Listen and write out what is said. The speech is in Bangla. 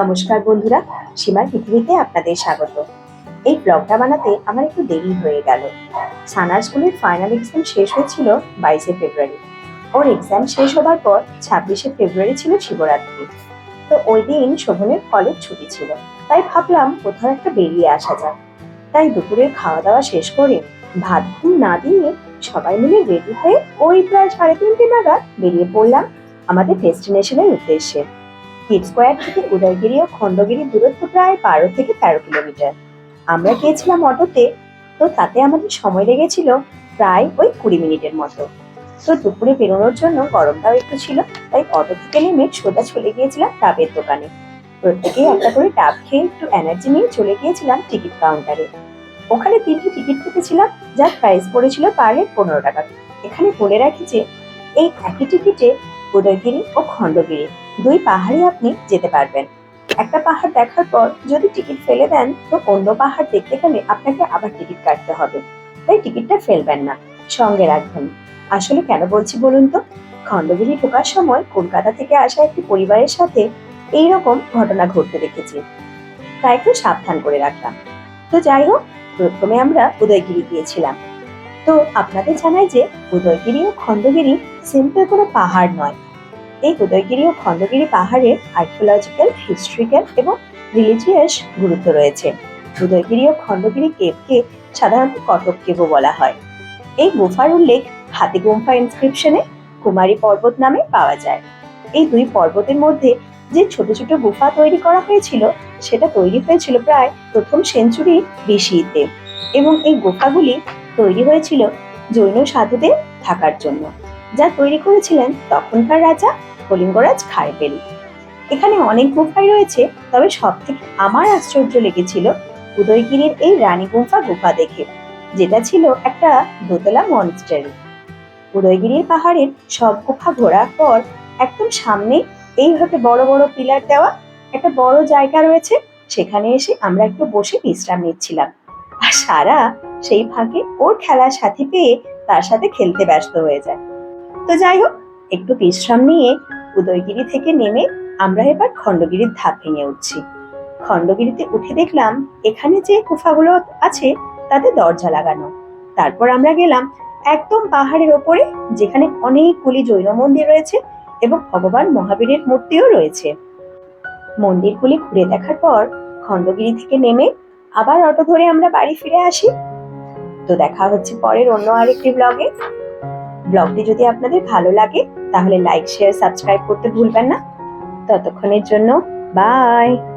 নমস্কার বন্ধুরা, সীমার পৃথিবীতে আপনাদের স্বাগত। এই ব্লগটা বানাতে আমার একটু দেরি হয়ে গেল। সানার স্কুলের ফাইনাল এক্সাম শেষ হয়েছিল বাইশে ফেব্রুয়ারি। ওর এক্সাম শেষ হবার পর ছাব্বিশে ফেব্রুয়ারি ছিল শিবরাত্রি। তো ওই দিন শোভনের কলেজ ছুটি ছিল। তাই ভাবলাম কোথাও একটা বেরিয়ে আসা যাক। তাই দুপুরের খাওয়া দাওয়া শেষ করে ভাত ঘুম না দিয়ে সবাই মিলে রেডি হয়ে ওই প্রায় সাড়ে তিনটে নাগাদ বেরিয়ে পড়লাম আমাদের ডেস্টিনেশনের উদ্দেশ্যে। কিড স্কোয়ার থেকে উদয়গিরি ও দূরত্ব প্রায় বারো থেকে তেরো কিলোমিটার। আমরা গিয়েছিলাম অটোতে, তো তাতে আমাদের সময় লেগেছিল প্রায় ওই কুড়ি মিনিটের মতো। তো দুপুরে বেরোনোর জন্য গরমটাও একটু ছিল, তাই অটো থেকে নেমে সোজা চলে গিয়েছিলাম ডাবের দোকানে। প্রত্যেকেই একটা করে ডাব খেয়ে একটু এনার্জি নিয়ে চলে গিয়েছিলাম টিকিট কাউন্টারে ওখানে তিনটি টিকিট কেটেছিলাম, যার প্রাইস পড়েছিল পার হেড পনেরো টাকা। এখানে বলে রাখি যে, এই একই টিকিটে উদয়গিরি ও খণ্ডগিরি। দুই পাহাড়ে আপনি যেতে পারবেন। একটা পাহাড় দেখার পর যদি টিকিট ফেলে দেন, তো অন্য পাহাড় দেখতে গেলে আপনাকে আবার টিকিট কাটতে হবে। তাই টিকিটটা ফেলবেন না, সঙ্গে রাখবেন আসলে কেন বলছি বলুন তো? খণ্ডগিরি ঢোকার সময় কলকাতা থেকে আসা একটি পরিবারের সাথে এই রকম ঘটনা ঘটতে দেখেছি। তাই একটু সাবধান করে রাখলাম। তো যাই হোক, প্রথমে আমরা উদয়গিরি গিয়েছিলাম। তো আপনাদের জানাই যে উদয়গিরি ও খণ্ডগিরি সিম্পল কোনো পাহাড় নয়। এই উদয়গিরি ও খণ্ডগিরি পাহাড়ের আর্কিওলজিক্যাল হিস্ট্রিক্যাল এবং রিলিজিয়াস গুরুত্ব রয়েছে। উদয়গিরি ও খণ্ডগিরি কেভকে সাধারণত কটক কেভও বলা হয়। এই গুফার উল্লেখ হাতি গুম্ফা ইনস্ক্রিপশনে কুমারী পর্বত নামে পাওয়া যায়। এই দুই পর্বতের মধ্যে যে ছোট ছোট গুফা তৈরি করা হয়েছিল, সেটা তৈরি হয়েছিল প্রায় প্রথম সেঞ্চুরি বিসিতে এবং এই গুফাগুলি তৈরি হয়েছিল জৈন সাধুদের থাকার জন্য, যা তৈরি করেছিলেন তখনকার রাজা কলিঙ্গরাজ খারবেল। এখানে অনেক গুফাই রয়েছে, তবে সব থেকে আমার আশ্চর্য লেগেছিল উদয়গিরির এই রানী গুম্ফা গুফা দেখে, যেটা ছিল একটা দোতলা মনস্টারি উদয়গিরির পাহাড়ের সব গুফা ঘোরার পর একদম সামনে এইভাবে বড় বড় পিলার দেওয়া একটা বড় জায়গা রয়েছে, সেখানে এসে আমরা একটু বসে বিশ্রাম নিচ্ছিলাম। আর সারা সেই ফাঁকে ওর খেলার সাথী পেয়ে তার সাথে খেলতে ব্যস্ত হয়ে যায়। তো যাই হোক, একটু বিশ্রাম নিয়ে উদয়গিরি থেকে নেমে আমরা এবার খণ্ডগিরির ধাপ ভেঙে উঠছি। খণ্ডগিরিতে উঠে দেখলাম এখানে যে গুফাগুলো আছে তাতে দরজা লাগানো। তারপর আমরা গেলাম একদম পাহাড়ের ওপরে যেখানে অনেকগুলি জৈন মন্দির রয়েছে এবং ভগবান মহাবীরের মূর্তিও রয়েছে। মন্দিরগুলি ঘুরে দেখার পর খণ্ডগিরি থেকে নেমে আবার অটো ধরে আমরা বাড়ি ফিরে আসি। তো দেখা হচ্ছে পরের অন্য আরেকটি ব্লগে। ব্লগটি যদি আপনাদের ভালো লাগে, তাহলে লাইক শেয়ার সাবস্ক্রাইব করতে ভুলবেন না। ততক্ষণের জন্য বাই